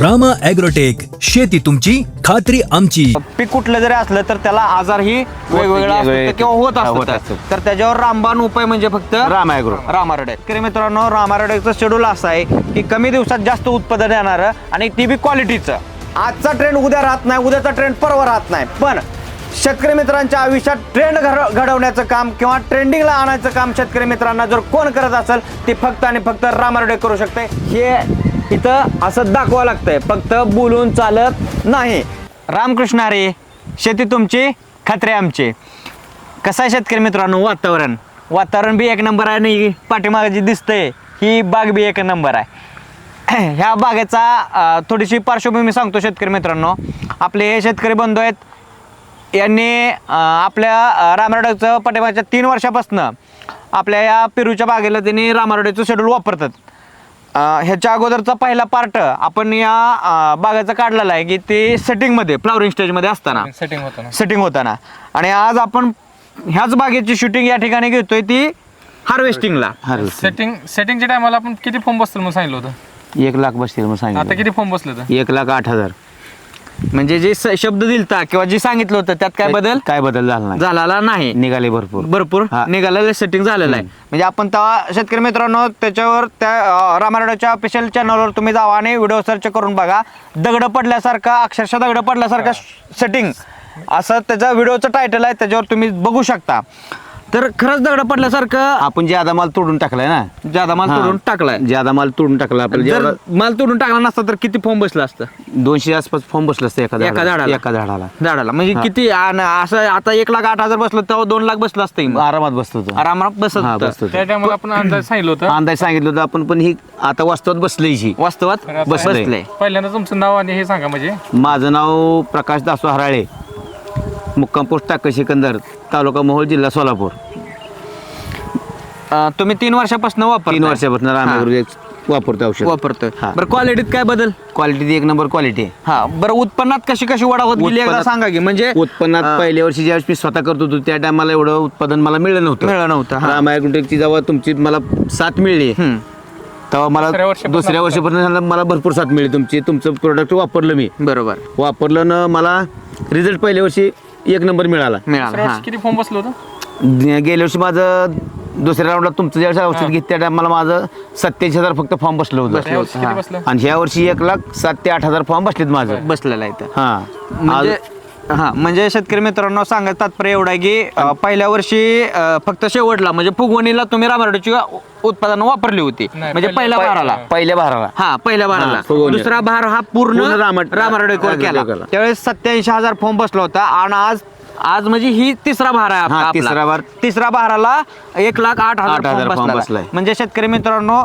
Rama agrotech शेती तुमची खात्री आमची. पीक कुठलं जरी असलं तर त्याला आजारही वेगवेगळा वेगवेगळे असतो किंवा होत असतात. तर त्याच्यावर रामबाण उपाय म्हणजे फक्त राम ॲग्रो. रामारडे शेतकरी मित्रांनो रामारडेचं शेड्यूल असं आहे की कमी दिवसात जास्त उत्पादन येणारं आणि ती बी क्वालिटीचं आजचा ट्रेंड उद्या राहत नाही उद्याचा ट्रेंड परवा राहत नाही. पण शेतकरी मित्रांच्या आयुष्यात ट्रेंड घडवण्याचं काम किंवा ट्रेंडिंगला आणायचं काम शेतकरी मित्रांना जर कोण करत असेल ते फक्त आणि फक्त रामारडे करू शकते. हे इथं असं दाखवावं लागतंय. फक्त बोलून चालत नाही. रामकृष्ण हरी शेती तुमची खात्री आमची. कसं आहे शेतकरी मित्रांनो वातावरण? वातावरण बी एक नंबर आहे आणि पाठीमागे जी दिसतंय ही बाग बी एक नंबर आहे. ह्या बागेचा थोडीशी पार्श्वभूमी सांगतो शेतकरी मित्रांनो. आपले हे शेतकरी बंधू आहेत. यांनी आपल्या अं, रामराडाचं पाठीमागच्या तीन वर्षापासून आपल्या या पेरूच्या बागेला त्यांनी रामराडेचं शेड्यूल वापरतात. ह्याच्या अगोदरचा पहिला पार्ट आपण या बागाचा काढलेला आहे की ते सेटिंगमध्ये फ्लावरिंग स्टेजमध्ये असताना. सेटिंग होतं ना सेटिंग होताना. आणि आज आपण ह्याच बागेची शूटिंग या ठिकाणी घेतोय ती हार्वेस्टिंगला सेटिंग सेटिंगच्या टायमाला आपण किती फॉर्म बसतील म्हणून सांगितलं होतं? एक लाख बसतील मग आता सांगितलं किती फॉर्म बसले एक लाख आठ हजार. म्हणजे जे स- शब्द दिलता किंवा जे सांगितलं होतं त्यात काय बदल? काय बदल झाला नाही. झालेला नाही. निघाले भरपूर. भरपूर. हा. निघालेलं सेटिंग झालेलं आहे. म्हणजे आपण तेव्हा शेतकरी मित्रांनो त्याच्यावर त्या रामारडाच्या ऑफिशियल चॅनलवर तुम्ही जावा आणि व्हिडिओ सर्च करून बघा. दगड पडल्यासारखा अक्षरशः दगड पडल्यासारखा सेटिंग असं त्याचा व्हिडिओचं टायटल आहे त्याच्यावर तुम्ही बघू शकता. तर खरंच दगड पडल्यासारखं आपण ज्यादा माल तोडून टाकलाय ना ज्यादा माल हा. तोडून टाकलाय ज्यादा माल तोडून टाकला आपल्याला जर जेवढा माल तोडून टाकला नसता तर किती फॉर्म बसला असतं दोनशे आसपास फॉर्म बसला असतं एका एका झाडाला. एका झाडाला झाडाला म्हणजे हा. किती आणि असं आता एक लाख आठ हजार बसलं तेव्हा दोन लाख बसलं असतं मग. आरामात बसतो तो आरामात बसत हा, होतं. बसतो तो. त्या टायमाला आपण अंदाज सांगितलं होतं अंदाज सांगितलं होतं आपण पण ही आता वास्तवात बसलंय वास्तवात तर आता बसलंय. बसलंय पहिल्यांदा तुमचं नाव आणि हे सांगा म्हणजे माझं नाव प्रकाश दासो हराळे मुक्काम पोस्ट टाकळ सिकंदर तालुका मोहोळ जिल्हा सोलापूर. अं, तुम्ही तीन वर्षापासून वापर तीन वर्षापासून रामागुरु वापरतो औषध. वापरतोय. हा. बरं क्वालिटीत काय बदल? क्वालिटी एक नंबर क्वालिटी आहे. हा बरं उत्पन्नात कशी कशी वाढ होत गेली एकदा उत्पन्नात- सांगा की म्हणजे उत्पन्नात अं, पहिल्या वर्षी ज्यावेळेस मी स्वतः करत होतो त्या टायमाला एवढं उत्पादन मला मिळलं नव्हतं. मिळलं नव्हतं, हा. रामायग्रोटेकची जेव्हा तुमची मला साथ मिळली हम्म. तेव्हा मला दुसऱ्या वर्षीपासून दुसऱ्या वर्षीपासून मला भरपूर साथ मिळली तुमची तुमचं प्रोडक्ट वापरलं मी. बरोबर. वापरलं ना मला रिझल्ट पहिल्या वर्षी एक नंबर मिळाला. मिळाला हा. किती फॉर्म बसलं होतं? गेल्या वर्षी माझं दुसऱ्या राऊंडला तुमचं ज्यावेळेस औषध घेत त्या टायमाला माझं सत्याऐंशी हजार फक्त फॉर्म बसलं होतं. बसलं. आणि ह्या वर्षी एक लाख सात ते आठ हजार फॉर्म बसलेत माझं. बसलेला आहे इथं. हा. म्हणजे हा म्हणजे शेतकरी मित्रांनो सांगायचं तात्पर्य एवढं आहे की अं, पहिल्या वर्षी अं, फक्त शेवटला म्हणजे फुगवणीला तुम्ही रामारडीची उत्पादनं वापरली होती नाही, म्हणजे पहिल्या पहिल्या- भाराला पहिल्या भाराला हा पहिल्या भाराला फुगवणी. दुसरा भार हा पूर्ण पूर्ण रामा- रामारडेकर केला. त्यावेळेस सत्याऐंशी हजार फॉर्म बसला होता आणि आज आज म्हणजे ही तिसरा भार आहे हा, आपला. तिसरा भार. तिसरा भाराला एक लाख आठ आठ हजार बसलाय. म्हणजे शेतकरी मित्रांनो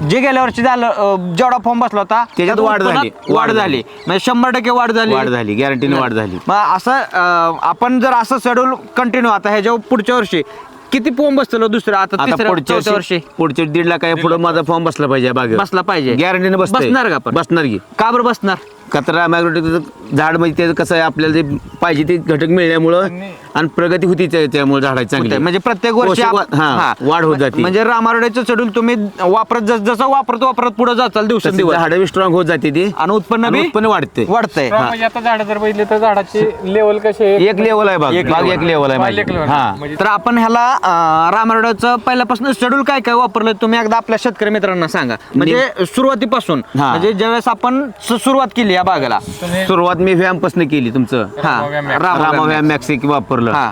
जे गेल्या वर्षी झालं अं, जेवढा फॉर्म बसला होता त्याच्यात वाढ उत्पन्नात झाली. वाढ वाढ झाली. झाली. म्हणजे शंभर टक्के वाढ झाली. वाढ झाली. गॅरंटीने वाढ झाली. मग असं अं, आपण जर असं शेड्यूल कंटिन्यू आता ह्याच्या पुढच्या वर्षी किती फॉर्म बसतो दुसऱ्या आता आता तिसऱ्या पुढच्या चौथ्या वर्षी वर्षी. पुढच्या दीड लाख आहे पुढे माझा फॉर्म बसला पाहिजे बागे बसला पाहिजे. गॅरंटीने. बसणार का बसणार की. का बरं बसणार? कचरा मॅग्रोटेकचं झाड म्हणजे त्याचं कसं आहे आपल्याला ते पाहिजे ते घटक मिळण्यामुळं आणि- प्रगती होती त्या- त्यामुळे झाडाची चांगली. म्हणजे प्रत्येक वर्षी पोषक आप- वा- हा, हा. वाढ होत जाते म्हणजे रामारडेचं शेड्यूल तुम्ही वापरत जस जसं वापरत वापरत पुढे जाचाल दिवसेंदिवस झाड बी स्ट्रॉंग होत जाते ती आणि उत्पन्न आणि बी उत्पन्न वाढते वाढतंय म्हणजे आता झाड जर बघितले तर झाडाची लेवल कशी आहे? एक लेवल आहे बाग एक बाग level एक लेवल आहे बाग माझी. एक level. हा म्हणजे तर आपण ह्याला रामारडाचं पहिल्यापासून शेड्यूल काय काय वापरलं तुम्ही एकदा आपल्या शेतकरी मित्रांना सांगा म्हणजे सुरुवातीपासून हा. म्हणजे ज्यावेळेस आपण सु- सुरुवात केली या बागेला. सुरुवात मी व्यायामपासून केली तुमचं. हा. रामा व्यायाम मॅक्स एक वापरलं. हा.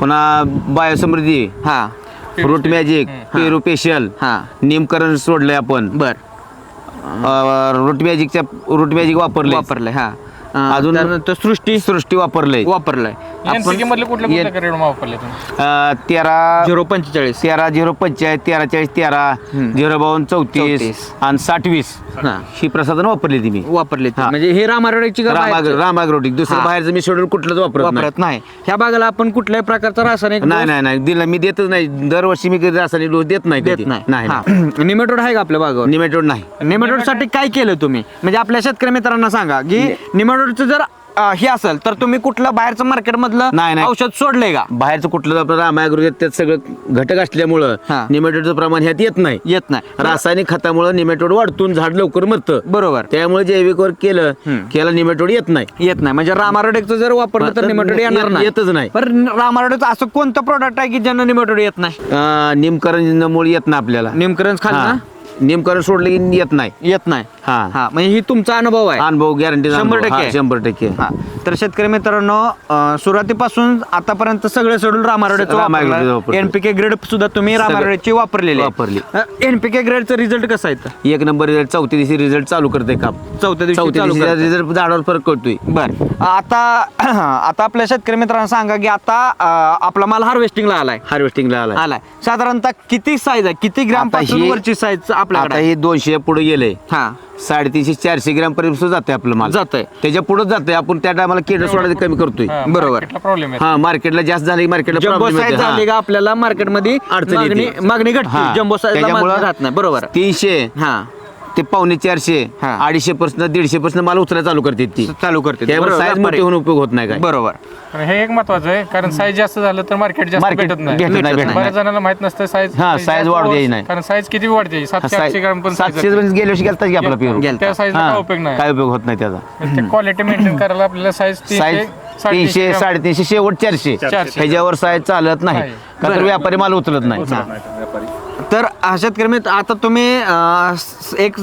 पुन्हा बायोसमृद्धी. हा. फ्रूट मॅजिक पेरू पेशल हा. निमकरण सोडलंय आपण. बर. रूट मॅजिकच्या रूट मॅजिक वापरले वापरलंय हा. अजून अजून त्यानंतर सृष्टी सृष्टी वापरलंय वापरलंय NCK मधले कुठल्या ये- कुठल्या रेड वापरले तुम्ही अं, तेरा झिरो पंचेचाळीस तेरा झिरो पंचेचाळीस तेरा चाळीस तेरा. झिरो बावन्न चौतीस चौतीस. आणि साठ वीस हा. ही प्रसाधन वापरली ती मी वापरले ते. हा. म्हणजे हे बाहेरचं? रामाग्रोटिक दुसरं हा. बाहेरचं मी शेड्यूल कुठलंच वापरत नाही वापरत नाही ह्या बागाला आपण कुठल्याही प्रकारचा रासायनिक नाही नाही नाही दिलं मी देतच नाही दरवर्षी मी कधी रासायनिक डोस देत नाही देत कधी. नाही नाही हा. निमेटोड आहे का आपल्या बागावर निमेटोड नाही निमेटोडसाठी काय केलं तुम्ही म्हणजे आपल्या शेतकरी मित्रांना सांगा की निमेटोडचं जर अं, हे असेल तर तुम्ही कुठलं बाहेरचं मार्केट मधलं नाही. औषध सोडलंय का? बाहेरचं कुठलं आपलं रामायगृह त्यात सगळं घटक असल्यामुळं हा. निमेटोडचं प्रमाण ह्यात येत नाही. येत नाही. रासायनिक खतामुळे निमेटोड वाढतून झाड लवकर मरतं. बरोबर. त्यामुळे जैविक वर केलं हम्म. की याला निमेटोड येत नाही. येत नाही. म्हणजे रामारोडेकचं जर वापरलं तर तर निमेटोड येणार नाही. येतच नाही. पण रामारोडेचं असं कोणतं प्रोडक्ट आहे की ज्यांना निमेटोड येत नाही? अं, निमकरणमुळे येत नाही आपल्याला. निमकरंज खाल हा. ना? निमकरण सोडलं की येत नाही. येत नाही. हा. हा म्हणजे ही तुमचा अनुभव आहे. अनुभव गॅरंटी शंभर टक्के. शंभर टक्के. हा. तर शेतकरी मित्रांनो अं, सुरुवातीपासून आतापर्यंत सगळे सोडून वापरलं. वापरलं. एनपीके ग्रेड सुद्धा तुम्ही रामारोडेची वापरलेली वापरली. एनपीके ग्रेडचं रिझल्ट कसं आहे एक नंबर रिझल्ट चौथ्या दिवशी रिझल्ट चालू करते काम. चौथ्या दिवशी चौथ्या चालू दिवशी करते. रिझल्ट झाडावर फरक पडतोय बर. आता आता आपल्या शेतकरी मित्रांना सांगा की आता अं, आपला माल हार्वेस्टिंगला आलाय. हार्वेस्टिंगला आला आलाय. साधारणतः किती साईज आहे? किती ग्राम आता ही- वरची साईज आता आपल्याकडे आहे? हे दोनशे पुढे गेले. हा. साडेतीनशे चारशे ग्रॅम पर्यंत जाते आपलं माल. जातंय. त्याच्या पुढे जाते आपण त्या टायमाला केड सोडायचं कमी करतोय. बरोबर. प्रॉब्लेम आहे हा मार्केटला जास्त झाली मार्केटला जम्बो प्रॉब्लेम साईज झाली का आपल्याला मार्केटमध्ये अडचण मागणी येते. मागणी घटते. जम्बो साईज राहत नाही. बरोबर. तीनशे हा. ते पावणे चारशे हा. अडीचशे पर्सेंट दीडशे पर्सेंट माल उचलायला चालू करते ती. चालू करते बरोबर, साईज व्यापारी. मोठी होऊन उपयोग होत नाही काय? बरोबर. हे एक महत्वाचं आहे कारण साईज जास्त झालं तर मार्केट जास्त Market भेटत नाही. भेटत नाही, भेटत बऱ्याच जणांना माहीत नसतं साईज हा, size वाढू द्यायची नाही. कारण साईज किती वाढते? सातशे आठशे ग्राम पण size सातशे आहे. पर्यंत गेल्या वर्षी गेलता की आपला पेरू? गेलता. त्या साईजला हा, काय उपयोग नाही. काय उपयोग होत नाही त्याचा? ते क्वालिटी मेंटेन करायला आपल्याला साईज साईज तीनशे साडेतीनशे शेवट चारशे. चारशे. ह्याच्यावर साईज चालत नाही. नाही. का तर व्यापारी माल उचलत नाही. तर शेतकरी आता तुम्ही एक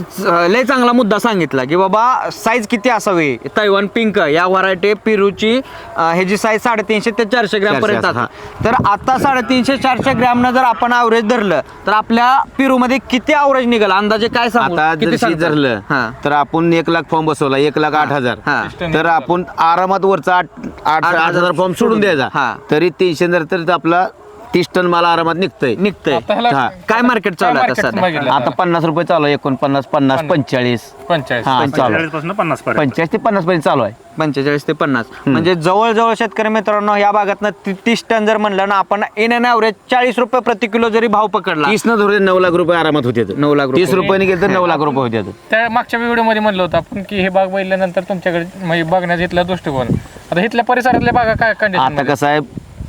लय चांगला मुद्दा सांगितला की बाबा साईज किती असावी तैवान पिंक या व्हरायटी पेरूची अ, ह्याची साईज साडेतीनशे ते चारशे ग्रॅम पर्यंत चारशे, असते. तर आता साडेतीनशे चारशे ग्रॅमनं जर आपण अवरेज धरलं तर आपल्या पेरूमध्ये किती अवरेज निघाल अंदाजे काय सांगता? धरलं हा तर आपण एक लाख फॉर्म बसवला एक लाख आठ हजार हा. तर आपण आरामात वरचा आठ आठ हजार फॉर्म सोडून द्यायचा हा. तरी तीनशे जर तर आपला तीस टन माल आरामात निघतंय. निघतंय. आता ह्याला- हा. काय मार्केट चालू आहे आता market सध्या? बघितलं आता पन्नास रुपये चालू आहे एकोणपन्नास पन्नास पंचेचाळीस. पंचाळीस हा चालू आहे. पासून पन्नास पर्यंत. पंचेचाळीस ते पन्नास पर्यंत चालू आहे. पंचेचाळीस ते पन्नास. म्हणजे जवळजवळ शेतकरी मित्रांनो या भागात तीस टन जर म्हणलं ना आपण इन अँड ॲव्हरेज चाळीस रुपये प्रति किलो जरी भाव पकडला तीस न धरून नऊ लाख रुपये आरामात होते नऊ लाख रुपये. तीस रुपयाने गेले तर नऊ लाख रुपये होते त्या मागच्या व्हिडिओमध्ये म्हणलं होतं आपण की हे बाग बघितल्यानंतर तुमच्याकडे म्हणजे बघण्याचा इथला दृष्टिकोन. आता इथल्या परिसरातल्या बागा काय आता कंडिशन कसं आहे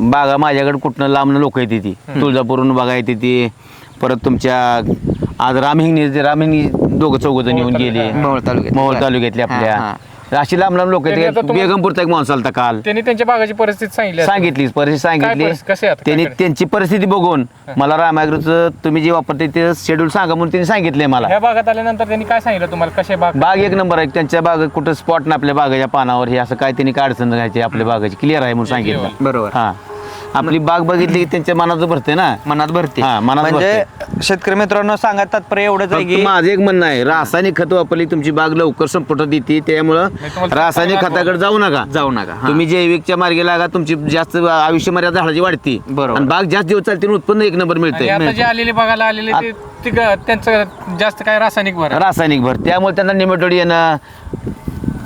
बागा माझ्याकडे कुठनं लांबनं लोक येते ती. तुळजापूरहून बघा येते ती. परत तुमच्या आज रामहिंगणी रामहिंगणी दोघं चौघ जण येऊन गेले. मोहोळ तालुक्यात. मोहोळ तालुक्यातले आपल्या. अशी लांब लांब लोक त्यांनी आता येते तुम्हाला- बेगमपूरचा एक माणूस आलता काल. त्यांनी त्यांच्या बागाची परिस्थिती सांगितली असेल. सांगितली परिस्थिती सांगितली. परिस्थिती? कशी आहे आता? त्यांनी काय त्यांची परिस्थिती बघून मला रामायग्रचं तुम्ही जे वापरते ते शेड्यूल सांगा म्हणून त्यांनी सांगितलंय मला. ह्या भागात आल्यानंतर त्यांनी काय सांगितलं तुम्हाला? कसे बाग बाग एक नंबर आहे. त्यांच्या बाग कुठं स्पॉट ना आपल्या बागाच्या पानावर हे असं काय त्यांनी काय अडचण घ्यायची आपल्या बागाची? क्लिअर आहे म्हणून सांगितलं. बरोबर. हा. आपली बाग बघितली की त्यांच्या मनात भरते ना? मनात भरते. हा, मनात म्हणजे शेतकरी मित्रांनो सांगत तात्पर्य एवढंच आहे फक्त की माझं एक म्हणणं आहे रासायनिक खत वापरली तुमची बाग लवकर संपटत येते त्यामुळं रासायनिक खताकडे जाऊ नका. जाऊ नका हा. तुम्ही जैविकच्या मार्गे लागा तुमची जास्त आयुष्य मर्यादा झाडाची वाढती. बरोबर. आणि बाग जास्त दिवस चालते आणि उत्पन्न एक नंबर आणि मिळते जे आलेले बघायला आलेले ते ते ग- त्यांचं जास्त काय रासायनिक भर. रासायनिक भर. त्यामुळे त्यांना निमेटोड येणं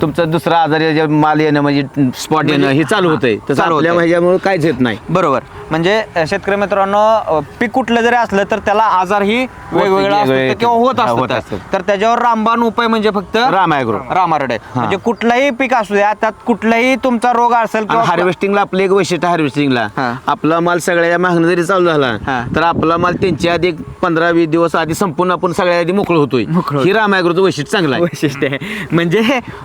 तुमचं दुसरा आजारी माल येणं म्हणजे स्पॉट येणं हे चालू होतंय. तसं चालू आपल्या होतंय. ह्याच्यामुळे काहीच येत नाही. बरोबर. म्हणजे शेतकरी मित्रांनो पीक कुठलं जरी असलं तर त्याला आजारही वेगवेगळा असतो किंवा होत होत असतात असतात. तर त्याच्यावर रामबाण उपाय म्हणजे फक्त राम ॲग्रो. रामारडे म्हणजे कुठलाही पीक असू द्या त्यात कुठलाही तुमचा रोग असेल किंवा हार्वेस्टिंगला आपलं एक वैशिष्ट्य हार्वेस्टिंगला हा. आपला माल सगळ्या मागणं जरी चालू झाला. तर आपला माल त्यांच्या आधी पंधरा वीस दिवस आधी संपूर्ण आपण सगळ्या आधी मोकळ होतोय मोकळं ही रामायग्रोचं वैशिष्ट्य चांगलं आहे वैशिष्ट्य आहे म्हणजे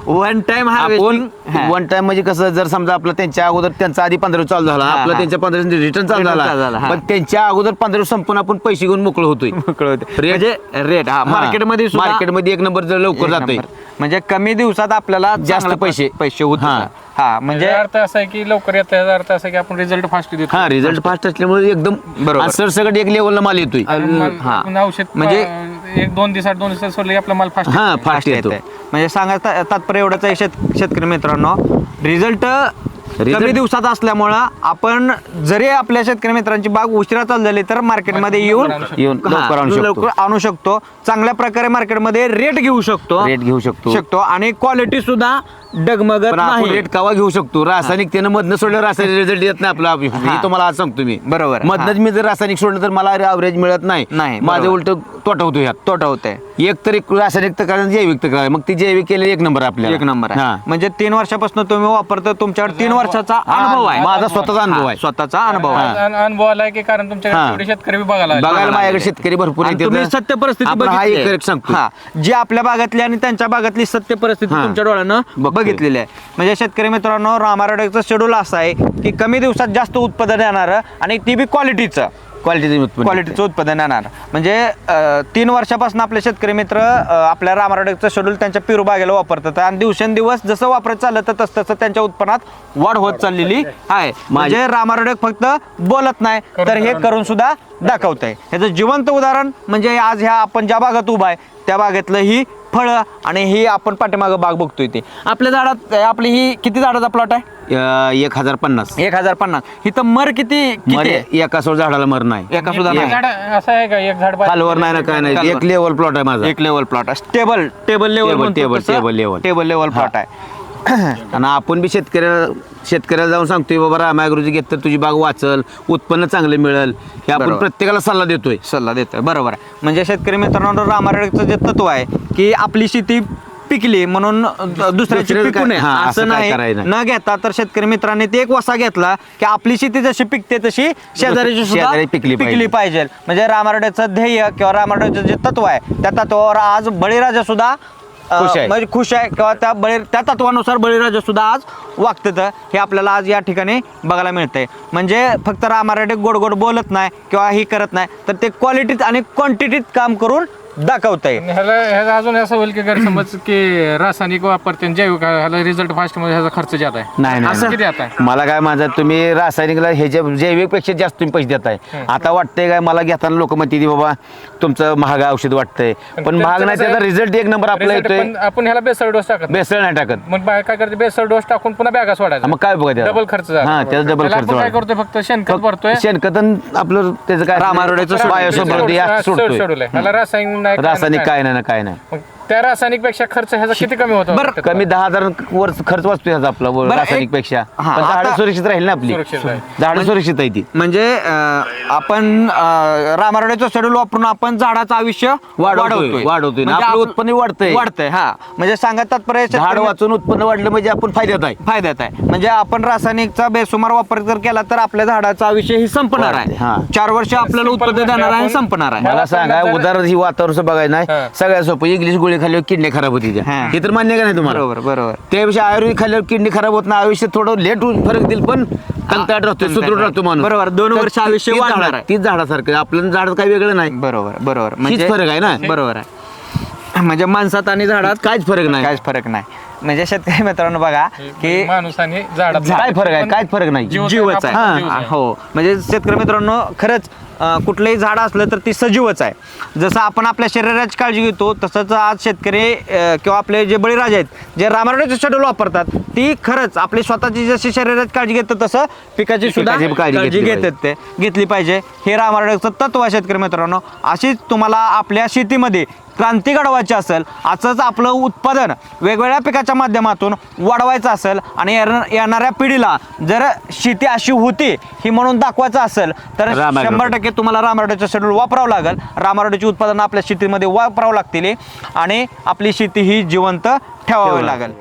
वन टाइम आपण हार्वेस्टिंग वन टाइम म्हणजे कसं जर समजा आपलं त्यांच्या अगोदर त्यांचा आधी पंधरा दिवस चालू झाला हा, आपला. त्यांच्या पंधरा दिवस रिटर्न चालू Return चालू झाला, झाला हा. पण त्यांच्या अगोदर पंधरा दिवस संपून आपण पैसे घेऊन मोकळ होतोय म्हणजे रेट हा मार्केटमध्ये सुद्धा मार्केटमध्ये एक नंबर जर लवकर एक जातोय नंबर. म्हणजे कमी दिवसात आपल्याला जास्त चांगला पैसे. पैसे होत हा. हा म्हणजे म्हणजे अर्थ असा आहे की लवकर येतं याचा अर्थ असा आहे की आपण रिझल्ट फास्ट देतो हा रिझल्ट फास्ट असल्यामुळे एकदम बरोबर. सरसकट एक लेवलला माल येतोय माल- हा. औषध म्हणजे- म्हणजे एक दोन दिवसात दोन दिवसात सोडले की आपला माल फास्ट हा फास्ट येतो येते. म्हणजे सांगा तात्पर्य एवढंच आहे शेत शेतकरी मित्रांनो रिझल्ट कमी दिवसात असल्यामुळं आपण जरी आपल्या शेतकरी मित्रांची बाग उशिरा चालू झाली तर मार्केटमध्ये येऊन येऊन लवकर आणू शकतो. लवकर आणू शकतो. चांगल्या प्रकारे मार्केटमध्ये रेट घेऊ शकतो. रेट घेऊ शकतो. शकतो. आणि क्वालिटी सुद्धा डगमगत पण आपण नाही. रेट कवा घेऊ शकतो? रासायनिक त्यानं मधनं सोडलं रासायनिक रिझल्ट येत नाही आपला. हे तुम्हाला आज सांगतो मी. बरोबर. मधनच मी जर रासायनिक सोडलं तर मला अवरेज मिळत नाही. नाही, माझं बरोबर. उलट तोटा होतो ह्यात. तोटा होते एक तरी रासायनिक तर करायचं जैविक तर करायचं मग ती जैविक केले एक नंबर आपल्याला. एक नंबर आहे. हा. म्हणजे तीन वर्षापासून तुम्ही वापरतो तुमच्याकडे तीन वर्षाचा अनुभव आहे माझा स्वतःचा अनुभव आहे स्वतःचा अनुभव आहे अन- अनुभव आलाय की कारण तुमच्याकडे हा. शेतकरी बी बघायला आले. बघायला माझ्याकडे. शेतकरी भरपूर आणि येतात. तुम्ही सत्य परिस्थिती आपण हा बघितली एक आहे. एक सांगतो हा जी आपल्या भागातली आणि त्यांच्या भागातली सत्य परिस्थिती हा. तुमच्या डोळ्यानं बघतोय. बघितलेली आहे म्हणजे शेतकरी मित्रांनो रामारोडेचं शेड्यूल असं आहे की कमी दिवसात जास्त उत्पादन येणारं आणि ती बी क्वालिटीचं क्वालिटीचं उत्पन्न क्वालिटीचं उत्पादन येणार. म्हणजे अं, तीन वर्षापासून आपले शेतकरी मित्र अं, आपल्या रामारोडेचं शेड्यूल त्यांच्या पेरू बागेला वापरतात. आणि दिवसेंदिवस जसं वापरत चाललं तर तसं तसं त्यांच्या उत्पन्नात वाढ होत चाललेली आहे. म्हणजे रामारोडेक फक्त बोलत नाही तर हे करून सुद्धा दाखवत आहे ह्याचं जिवंत उदाहरण म्हणजे आज ह्या आपण ज्या भागात उभा आहे त्या बागेतलं ही फळं आणि ही आपण पाठीमागं बाग बघतोय ती. आपल्या झाडात आपली ही किती झाडाचा प्लॉट आहे? अं, एक हजार पन्नास. एक हजार पन्नास. इथं मर किती किती मरे आहे? एका सोड झाडाला मर नाही. एका सुद्धा एक नाही झाड असं आहे का? एक झाड खालवर नाही ना काय नाही. एक लेवल प्लॉट आहे माझा. एक लेवल प्लॉट आहे. Table table level Table, table, table level. Table level plot आहे. आणि आपण बी शेतकऱ्याला शेतकऱ्याला जाऊन सांगतोय बाबा रामायगुरुजी घेत तर तुझी बाग वाचल उत्पन्न चांगलं मिळेल. हे आपण बरोबर. प्रत्येकाला सल्ला देतोय. सल्ला देतोय. बरोबर आहे. म्हणजे शेतकरी मित्रांनो रामारेडचं जे तत्व आहे की आपली शेती पिकली म्हणून दुसऱ्याची पिकू काय- नये. हा, असं असं काय नाही. करायचं न घेता तर शेतकरी मित्रांनी ते एक वसा घेतला की आपली शेती जशी पिकते तशी शेजारीची सुद्धा शेजारी पिकली पिकली पाहिजे. पाहिजे. म्हणजे रामारेड्याचं ध्येय किंवा रामारेड्याचं जे तत्व आहे त्या तत्वावर आज बळीराजा सुद्धा अं, खुश आहे. म्हणजे खुश आहे किंवा त्या बळी त्या तत्वानुसार बळीराजा सुद्धा आज वागतात. हे आपल्याला आज या ठिकाणी बघायला मिळतंय. म्हणजे फक्त रामारेड्डे गोड गोड बोलत नाही किंवा ही करत नाही तर ते क्वालिटीत आणि क्वांटिटीत काम करून दाखवत आहे आणि ह्याला ह्याला अजून असं होईल की गैरसमज की रासायनिक वापरते आणि जैविक ह्याला रिझल्ट फास्टमध्ये ह्याचा खर्च जात आहे. नाही असं नाही. किती आता मला काय माझं तुम्ही रासायनिकला ह्याच्या जैविकपेक्षा जास्त तुम्ही पैसे देताय. आता वाटतंय काय मला घेताना लोक म्हणते की बाबा तुमचं महाग औषध वाटतंय. पण महाग नाही त्याचा रिझल्ट एक नंबर आपला Result येतोय. पण आपण ह्याला बेसळ डोस टाकत नाही. बेसळ नाही टाकत. मग बाहेर काय करते बेसळ डोस टाकून पुन्हा बॅगा सोडायचा मग काय बघा त्याला? डबल खर्च हा त्याचा डबल खर्च काय वाढतो. करतोय फक्त शेणखत भरतोय. शेणखत आणि आपलं त्याचं काय? रामारोड्याचं बायोसोबत हा, सोडतोय ह्याला रासायनिक नाही रासायनिक काय नाही. ना काय नाही. मग त्या रासायनिकपेक्षा खर्च ह्याचा किती कमी होतो? बरं, कमी दहा हजार वर खर्च वाचतोय ह्याचा आपला वर बरं, रासायनिकपेक्षा हा, पण झाडं आता- सुरक्षित राहील ना आपली. सुरक्षित राहील. झाडं सुरक्षित आहे ती. म्हणजे अं, आपण रामारोड्याचं शेड्यूल वापरून आपण झाडाचं आयुष्य वाढवतोय, वाढवतोय. म्हणजे आपलं उत्पन्न वाढतंय. वाढतंय हा. म्हणजे सांगत तात्पर्य झाड शेतकरी- वाचून उत्पन्न वाढलं म्हणजे आपण फायद्यात आहे. फायद्यात आहे. म्हणजे आपण रासायनिकचा बेसुमार वापर जर केला तर आपल्या झाडाचं आयुष्य ही संपणार हा. आहे चार वर्ष आपल्याला उत्पन्न देणार आहे आणि संपणार आहे. मला सांगा उदाहरण ही वातावरण बघायचं नाही हा. सगळ्यात सोपं इंग्लिश गोळी खाल्ल्यावर किडनी खराब होती त्या. हा. हे तर मान्य का नाही तुम्हाला? बरोबर बरोबर. त्यापेक्षा आयुर्वेदिक खाल्ल्यावर किडनी खराब होत नाही आयुष्य थोडं लेट फरक दिल पण कंटाळ राहतो सुदृढ राहतो. माणूस. बरोबर, दोन तर वर्ष आयुष्य तीच वाढणार झाडं- आहे. तीच झाडासारखं आपलं झाड काही वेगळं नाही. बरोबर बरोबर. हीच फरक आहे ना? बरोबर आहे. म्हणजे माणसात आणि झाडात काहीच फरक नाही. काहीच फरक नाही. म्हणजे शेतकरी मित्रांनो बघा की माणूस आणि झाडात काय फरक आहे? काहीच फरक नाही? जीव- जीवच आहे. हा. हो. म्हणजे शेतकरी मित्रांनो खरंच अं, कुठलंही झाड असलं तर ती सजीवच आहे. जसं आपण आपल्या शरीराची काळजी घेतो तसंच आज शेतकरी अं, किंवा आपले जे बळीराजे आहेत जे रामारोड्याचं शेड्यूल वापरतात ती खरंच आपली स्वतःची जशी शरीराची काळजी घेतात तसं पिकाची सुद्धा पिकाची काळजी काळजी घेतली घेतात ते घेतली पाहिजे. हे रामारोड्याचं तत्व आहे शेतकरी मित्रांनो. अशीच तुम्हाला आपल्या शेतीमध्ये क्रांती घडवायची असेल असंच आपलं उत्पादन वेगवेगळ्या पिकाच्या माध्यमातून वाढवायचं असेल आणि येणाऱ्या पिढीला जर शेती अशी होती ही म्हणून दाखवायचं असेल तर शंभर टक्के तुम्हाला रामारोड्याचं शेड्यूल वापरावं लागेल. रामारोड्याची उत्पादनं आपल्या शेतीमध्ये वापरावं लागतील आणि आपली शेती ही जिवंत ठेवावी लागेल.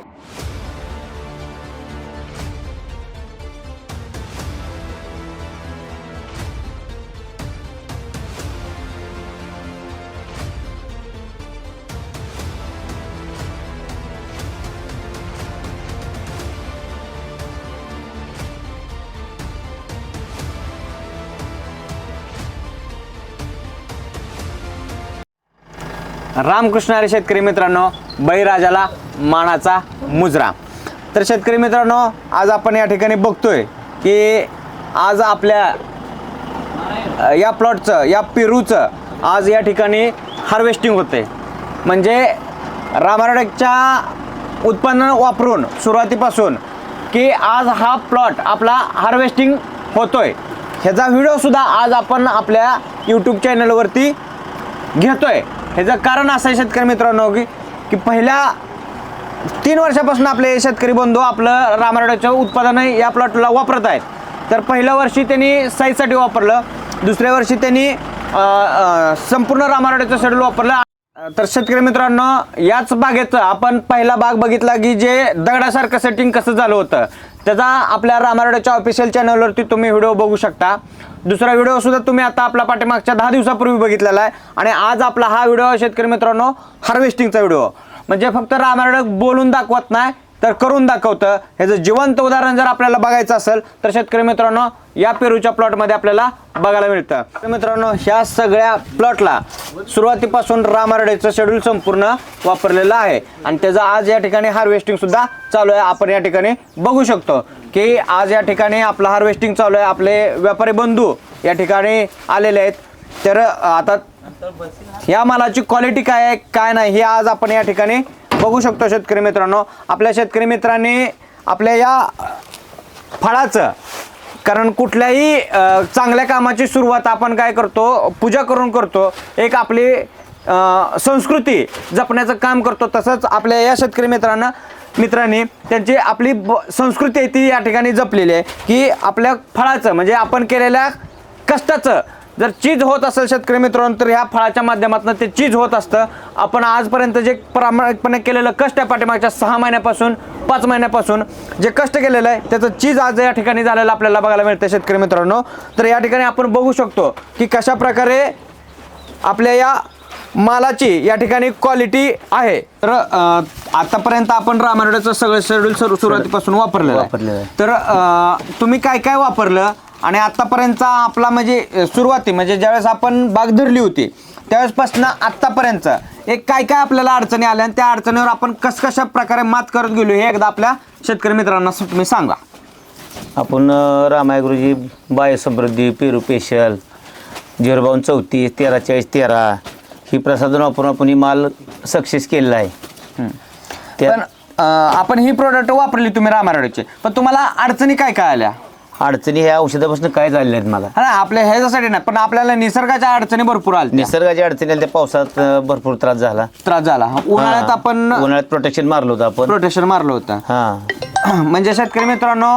रामकृष्ण हरी शेतकरी मित्रांनो बळीराजाला मानाचा मुजरा. तर शेतकरी मित्रांनो आज आपण या ठिकाणी बघतोय की आज आपल्या या प्लॉटचं या पेरूचं आज या ठिकाणी हार्वेस्टिंग होते म्हणजे रामारोडकच्या उत्पन्न वापरून सुरुवातीपासून की आज हा प्लॉट आपला हार्वेस्टिंग होतोय. ह्याचा व्हिडिओ सुद्धा आज आपण आपल्या यूट्यूब चॅनलवरती घेतोय. ह्याचं कारण असं आहे शेतकरी मित्रांनो की की पहिल्या तीन वर्षापासून आपले शेतकरी बंधू आपलं रामराडाचं उत्पादन या प्लॉटला वापरत आहेत. तर पहिल्या वर्षी त्यांनी साईजसाठी वापरलं दुसऱ्या वर्षी त्यांनी संपूर्ण रामराडाचं शेड्यूल वापरलं. तर शेतकरी मित्रांनो याच बागेचं आपण पहिला बाग बघितला की जे दगडासारखं सेटिंग कसं झालं होतं त्याचा आपल्या रामराडाच्या ऑफिशियल चॅनलवरती तुम्ही व्हिडिओ बघू शकता. दुसरा व्हिडिओ सुद्धा तुम्ही आता आपला पाठीमागच्या दहा दिवसापूर्वी बघितलेला आहे. आणि आज आपला हा व्हिडिओ शेतकरी मित्रांनो हार्वेस्टिंगचा व्हिडिओ म्हणजे फक्त रामायण बोलून दाखवत नाही तर करून दाखवतं. ह्याचं जिवंत उदाहरण जर आपल्याला बघायचं असेल तर शेतकरी मित्रांनो या पेरूच्या प्लॉटमध्ये आपल्याला बघायला मिळतं. मित्रांनो ह्या सगळ्या प्लॉटला सुरुवातीपासून रामारडेचं शेड्यूल संपूर्ण वापरलेलं आहे. आणि त्याचं आज या ठिकाणी हार्वेस्टिंग सुद्धा चालू आहे. आपण या ठिकाणी बघू शकतो. की आज या ठिकाणी आपलं हार्वेस्टिंग चालू आहे. आपले व्यापारी बंधू या ठिकाणी आलेले आहेत. तर आता या मालाची क्वालिटी काय आहे काय नाही हे आज आपण या ठिकाणी बघू शकतो शेतकरी मित्रांनो. आपल्या शेतकरी मित्रांनी आपल्या या फळाचं कारण कुठल्याही चांगल्या कामाची सुरुवात आपण काय करतो पूजा करून करतो एक आपली संस्कृती जपण्याचं काम करतो तसंच आपल्या या शेतकरी मित्रांना मित्रांनी त्यांची आपली ब- संस्कृती आहे ती या ठिकाणी जपलेली आहे की आपल्या फळाचं म्हणजे आपण केलेल्या कष्टाचं जर चीज होत असेल शेतकरी मित्रांनो तर ह्या फळाच्या माध्यमातून ते चीज होत असतं. आपण आजपर्यंत जे प्रामाणिकपणे केलेलं कष्ट आहे पाठीमागच्या सहा महिन्यापासून पाच महिन्यापासून जे कष्ट केलेलं आहे त्याचं चीज आज या ठिकाणी झालेलं आपल्याला बघायला मिळतं शेतकरी मित्रांनो. तर या ठिकाणी आपण बघू शकतो की कशा प्रकारे आपल्या या मालाची या ठिकाणी क्वालिटी आहे. तर अं, आतापर्यंत आपण रामायणाचं सगळं शेड्यूल सुरू सुरुवातीपासून वापरलेलं वापरलेलं आहे. आहे. तर अं, तुम्ही काय काय वापरलं? आणि आतापर्यंतचा आपला म्हणजे अं, सुरुवाती म्हणजे ज्यावेळेस आपण बाग धरली होती त्यावेळेसपासून आत्तापर्यंत एक काय काय आपल्याला अडचणी आल्या आणि त्या अडचणीवर आपण कस कशा प्रकारे मात करत गेलो हे एकदा आपल्या शेतकरी मित्रांना तुम्ही सांगा. आपण अं, रामाय गुरुजी बायोसमृद्धी पेरू पेशल झिरो बावन्न चौतीस तेरा चाळीस तेरा ही प्रसाधन वापरून आपण ही माल सक्सेस केलेला आहे. त्या पण अं, आपण ही प्रोडक्ट वापरली तुम्ही रामारडीचे. पण तुम्हाला अडचणी काय काय आल्या? अडचणी ह्या औषधापासून काय झालेल्या आहेत मला? हा ना आपल्या ह्याच्यासाठी नाही पण आपल्याला निसर्गाच्या अडचणी भरपूर आल्या. निसर्गाच्या अडचणी आल्या त्या पावसात अं, भरपूर त्रास झाला. त्रास झाला. उन्हाळ्यात हा. आपण उन्हाळ्यात प्रोटेक्शन मारलं होतं आपण. प्रोटेक्शन मारलं होतं. हा. म्हणजे शेतकरी मित्रांनो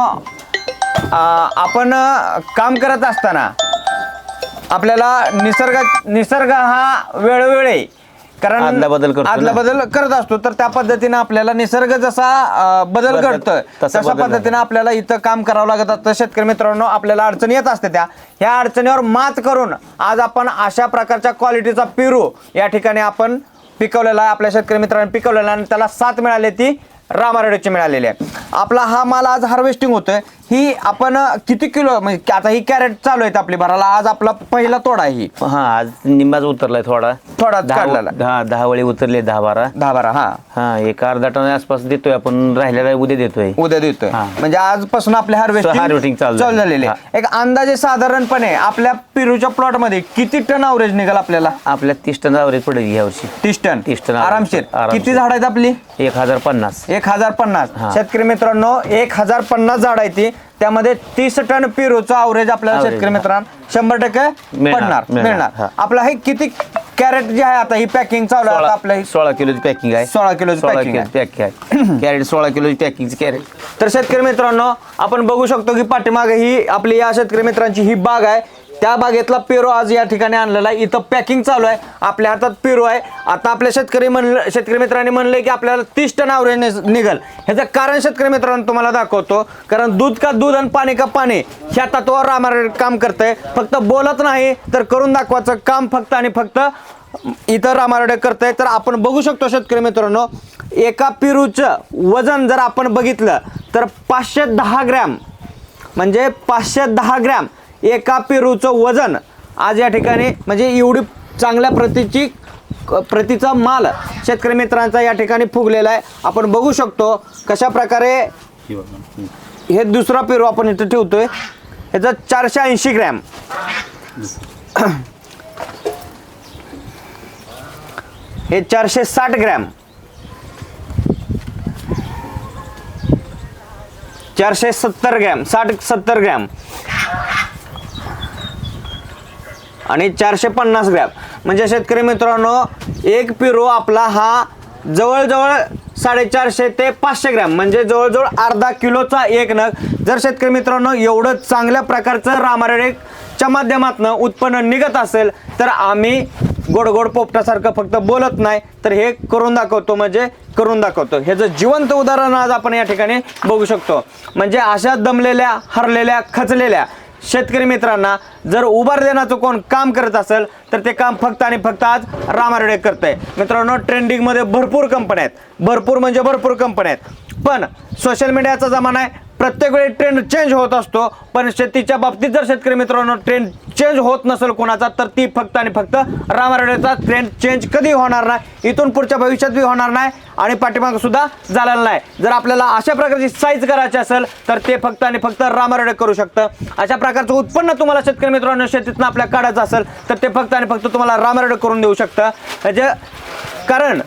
अं, आपण अं, काम करत असताना आपल्याला निसर्ग निसर्ग हा वेळोवेळी कारण आदलाबदल करतो ना. आदला बदल करत असतो तर त्या पद्धतीने आपल्याला निसर्ग जसा अं, बदल बदल- तसा तशा बदल पद्धतीने आपल्याला इथं काम करावं लागत असतं. शेतकरी मित्रांनो आपल्याला अडचणी येत असते त्या. ह्या अडचणीवर मात करून आज आपण अशा प्रकारच्या क्वालिटीचा पेरू या ठिकाणी आपण पिकवलेला आहे. आपल्या शेतकरी मित्रांनी पिकवलेला आहे आणि त्याला साथ मिळाली ती रामारेडची मिळालेली आहे. आपला हा माल आज हार्वेस्टिंग होतोय. ही आपण किती किलो म्हणजे आता ही कॅरेट चालू आहेत आपली भराला आज आपला पहिला तोडा ही. हा आज निम्माच उतरलाय थोडा. दहा काढलेला. दहा दहा वेळी उतरले दहा बारा. दहा बारा हा. हा एक अर्धा टन आसपास देतोय आपण राहिलेला उद्या देतोय. उद्या देतोय. हा. म्हणजे आजपासून आपले हार्वेस्टिंग Harvesting चालू झाली. झालेले हा. एक अंदाजे साधारणपणे आपल्या पेरूच्या प्लॉटमध्ये किती टन अवरेज निघाल आपल्याला? आपल्या तीस टन अवरेज पडेल या वर्षी. तीस टन? 30 टन आरामशीर. किती झाड आहेत आपली? एक हजार पन्नास. एक हजार पन्नास. हा. शेतकरी मित्रांनो एक हजार पन्नास झाड आहे ती त्यामध्ये तीस टन पेरूचं अवरेज आपल्याला Average, शेतकरी हा. मित्रांनो शंभर टक्के मिळणार, पडणार मिळणार, मिळणार. हा. आपलं हे किती कॅरेट जे आहे आता ही पॅकिंग चालू आहे आता आपलं हे सोळा किलोची पॅकिंग आहे. 16 किलोची सोळा packing किलोची पॅकिंग आहे. कॅरेट सोळा किलोची पॅकिंगची कॅरेट. तर शेतकरी मित्रांनो आपण बघू शकतो की पाठीमागे ही आपली या शेतकरी मित्रांची ही बाग आहे. त्या बागेतला पेरू आज या ठिकाणी आणलेला आहे. इथं पॅकिंग चालू आहे. आपल्या हातात पेरू आहे. आता आपल्या शेतकरी म्हणलं शेतकरी मित्रांनी म्हणलंय की आपल्याला तीस टन आवरेज निघल. ह्याचं कारण शेतकरी मित्रांनो तुम्हाला दाखवतो. कारण दूध का दूध आणि पाणी का पाणी ह्या तत्वावर रामार काम करतंय. फक्त बोलत नाही तर करून दाखवायचं काम फक्त आणि फक्त इतर रामारडे आहे तर आपण बघू शकतो शेतकरी मित्रांनो एका पेरूचं वजन जर आपण बघितलं तर पाचशे दहा ग्रॅम म्हणजे पाचशे दहा ग्रॅम एका पेरूचं वजन आज या ठिकाणी म्हणजे एवढी चांगल्या प्रतीची प्रतीचा माल शेतकरी मित्रांचा या ठिकाणी फुगलेला आहे. आपण बघू शकतो कशा प्रकारे हे दुसरा पेरू आपण इथं ठेवतोय. ह्याचं चारशे ऐंशी ग्रॅम. हे चारशे साठ ग्रॅम. चारशे सत्तर ग्रॅम साठ सत्तर ग्रॅम. आणि चारशे पन्नास ग्रॅम. म्हणजे शेतकरी मित्रांनो एक पिरो आपला हा जवळजवळ साडेचारशे ते पाचशे ग्रॅम. म्हणजे जवळजवळ अर्धा किलोचा एक नग. जर शेतकरी मित्रांनो एवढं चांगल्या प्रकारचं रामारेडच्या माध्यमातून उत्पन्न निघत असेल तर आम्ही गोड गोड पोपटासारखं फक्त बोलत नाही. तर हे करून दाखवतो म्हणजे करून दाखवतो. ह्याचं जिवंत उदाहरण आज आपण या ठिकाणी बघू शकतो. म्हणजे अशा दमलेल्या हरलेल्या खचलेल्या शेतकरी मित्रांना जर उभार देण्याचं कोण काम करत असेल तर ते काम फक्त आणि फक्त आज रामारडे करत आहे मित्रांनो ट्रेंडिंगमध्ये भरपूर कंपन्या आहेत. भरपूर म्हणजे भरपूर कंपन्या आहेत. पण सोशल मीडियाचा जमाना आहे. प्रत्येक वेळी ट्रेंड चेंज होत असतो. पण शेतीच्या बाबतीत जर शेतकरी मित्रांनो ट्रेंड चेंज होत नसेल कोणाचा तर ती फक्त आणि फक्त रामारेडेचा ट्रेंड चेंज कधी होणार नाही? इथून पुढच्या भविष्यात बी होणार नाही आणि पाठीमाग सुद्धा झालेला नाही. जर आपल्याला अशा प्रकारची साईज करायची असेल तर ते फक्त आणि फक्त रामारेडे करू शकतं. अशा प्रकारचं उत्पन्न तुम्हाला शेतकरी मित्रांनो शेतीतनं आपल्या काढायचं असेल तर ते फक्त आणि फक्त तुम्हाला रामारेडे करून देऊ शकतं. म्हणजे कारण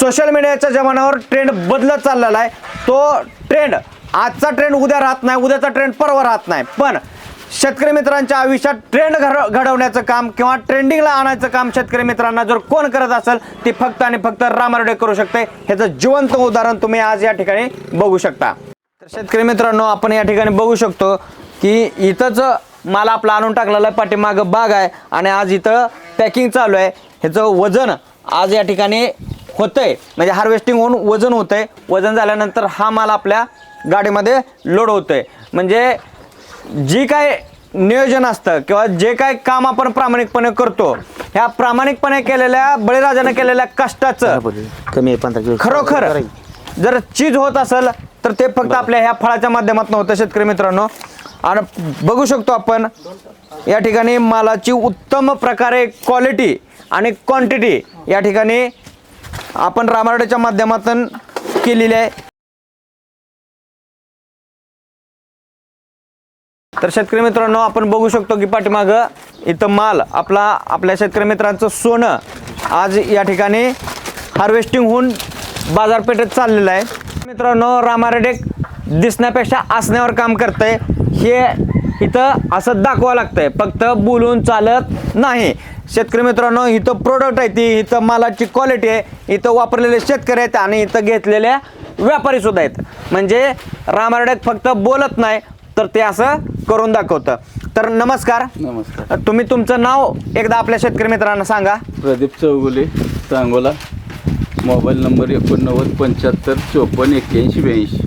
सोशल मीडियाच्या जमान्यावर ट्रेंड बदलत चाललेला आहे. तो ट्रेंड आजचा ट्रेंड उद्या राहत नाही उद्याचा ट्रेंड परवा राहत नाही. पण शेतकरी मित्रांच्या आयुष्यात ट्रेंड घड घडवण्याचं काम किंवा ट्रेंडिंगला आणायचं काम शेतकरी मित्रांना जर कोण करत असेल ते फक्त आणि फक्त रामारडे करू शकते. ह्याचं जिवंत उदाहरण तुम्ही आज या ठिकाणी बघू शकता. तर शेतकरी मित्रांनो आपण या ठिकाणी बघू शकतो की इथंच माल आपला आणून टाकलेला आहे पाठीमागं बाग आहे आणि आज इथं पॅकिंग चालू आहे. ह्याचं वजन आज या ठिकाणी होतंय. म्हणजे हार्वेस्टिंग होऊन वजन होतंय. वजन झाल्यानंतर हा माल आपल्या गाडीमध्ये लोड होतोय. म्हणजे जी काय नियोजन असतं किंवा जे काय काम आपण प्रामाणिकपणे करतो ह्या प्रामाणिकपणे केलेल्या बळीराजाने केलेल्या कष्टाचं कमी आहे पंधरा किलो खरोखर जर चीज होत असेल तर ते फक्त आपल्या ह्या फळाच्या माध्यमातून होतं शेतकरी मित्रांनो. आणि बघू शकतो आपण या ठिकाणी मालाची उत्तम प्रकारे क्वालिटी आणि क्वांटिटी या ठिकाणी आपण रामारड्याच्या माध्यमातून केलेली आहे. तर शेतकरी मित्रांनो आपण बघू शकतो की पाठीमागं इथं माल आपला आपल्या शेतकरी मित्रांचं सोनं आज या ठिकाणी हार्वेस्टिंग होऊन बाजारपेठेत चाललेलं आहे. मित्रांनो रामारेडेक दिसण्यापेक्षा असण्यावर काम करतंय. हे इथं असं दाखवावं लागतंय. फक्त बोलून चालत नाही. शेतकरी मित्रांनो इथं प्रोडक्ट आहे ती. इथं मालाची क्वालिटी आहे. इथं वापरलेले शेतकरी आहेत आणि इथं घेतलेल्या व्यापारी सुद्धा आहेत. म्हणजे रामारेडेक फक्त बोलत नाही तर ते असं करून दाखवतं. तर नमस्कार. नमस्कार. तुम्ही तुमचं नाव एकदा आपल्या शेतकरी मित्रांना सांगा. प्रदीप चौगुले सांगोला. मोबाईल नंबर एकोणनव्वद पंच्याहत्तर चोपन्न एक्क्याऐंशी ब्याऐंशी.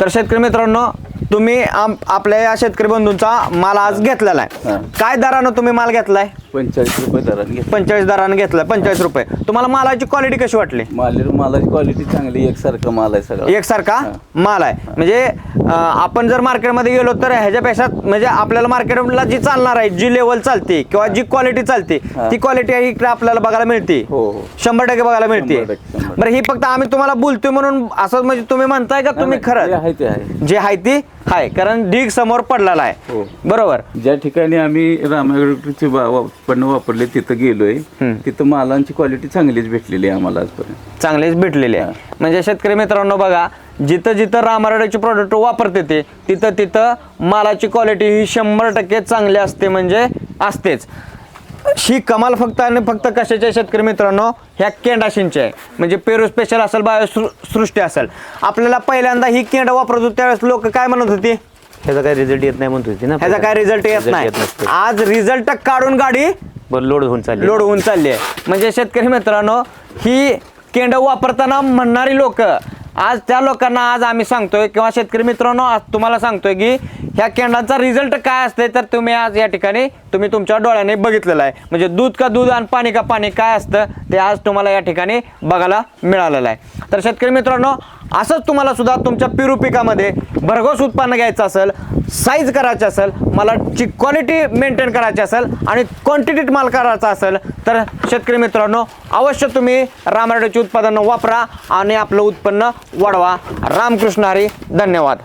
तर शेतकरी मित्रांनो तुम्ही आम आपल्या या शेतकरी बंधूंचा माल आज घेतलेला आहे. हां. काय दरानं तुम्ही माल घेतलाय? पंचेचाळीस रुपये दराने घेतला पंचेचाळीस दरानं घेतलाय पंचेचाळीस रुपये. तुम्हाला मालाची क्वालिटी कशी वाटली? माल मालाची क्वालिटी चांगली एकसारखं माल आहे सगळा. एकसारखा हां. माल आहे. म्हणजे अं, आपण जर मार्केटमध्ये गेलो तर ह्याच्यापेक्षा म्हणजे आपल्याला मार्केटला जी चालणार आहे जी लेवल चालते किंवा जी क्वालिटी चालते हां. ती क्वालिटी इकडे आपल्याला बघायला मिळते. हो, हो. शंभर टक्के बघायला मिळते. शंभर टक्के, शंभर टक्के. बरं ही फक्त आम्ही तुम्हाला बोलतोय म्हणून असं म्हणजे तुम्ही म्हणताय का तुम्ही जे खरं? आहे ते आहे. जे आहे ती? आहे कारण ढीग समोर पडलेला आहे. हो. बरोबर. ज्या ठिकाणी आम्ही रामायणचे उत्पन्न वापरले तिथं गेलोय. तिथं मालांची क्वालिटी चांगलीच भेटलेली आहे आम्हाला आजपर्यंत. चांगलेच भेटलेले आहे. म्हणजे शेतकरी मित्रांनो बघा जिथं जिथं रामारड्याचे प्रोडक्ट वापरते ते तिथं तिथं मालाची क्वालिटी ही शंभर टक्के चांगली असते म्हणजे असतेच. ही कमाल फक्त आणि फक्त कशाची आहे शेतकरी मित्रांनो? ह्या केंडाशींची आहे म्हणजे पेरू स्पेशल असेल बायो सृष्टी असेल. आपल्याला पहिल्यांदा ही केंड वापरत होती त्यावेळेस लोक काय म्हणत होती? ह्याचा काही रिझल्ट येत नाही म्हणत होती ना? ह्याचा काय रिझल्ट येत नाही. आज रिझल्ट काढून गाडी बरं लोड होऊन चालली. लोड होऊन चालली आहे. म्हणजे शेतकरी मित्रांनो ही केंड वापरताना म्हणणारी लोक आज त्या लोकांना आज आम्ही सांगतोय किंवा शेतकरी मित्रांनो आज तुम्हाला सांगतोय की ह्या केंडांचा रिझल्ट काय असते तर तुम्ही आज या ठिकाणी तुम्ही तुमच्या डोळ्याने बघितलेलं आहे. म्हणजे दूध का दूध आणि पाणी का पाणी काय असतं ते आज तुम्हाला या ठिकाणी बघायला मिळालेलं आहे. तर शेतकरी मित्रांनो असंच तुम्हाला सुद्धा तुमच्या पिरू पिकामध्ये भरघोस उत्पन्न घ्यायचं असेल साईज करायची असेल मला ची क्वालिटी मेंटेन करायची असेल आणि क्वांटिटीत माल करायचा असेल तर शेतकरी मित्रांनो अवश्य तुम्ही रामराडेची उत्पादनं वापरा आणि आपलं उत्पन्न वाढवा. रामकृष्ण हरी धन्यवाद.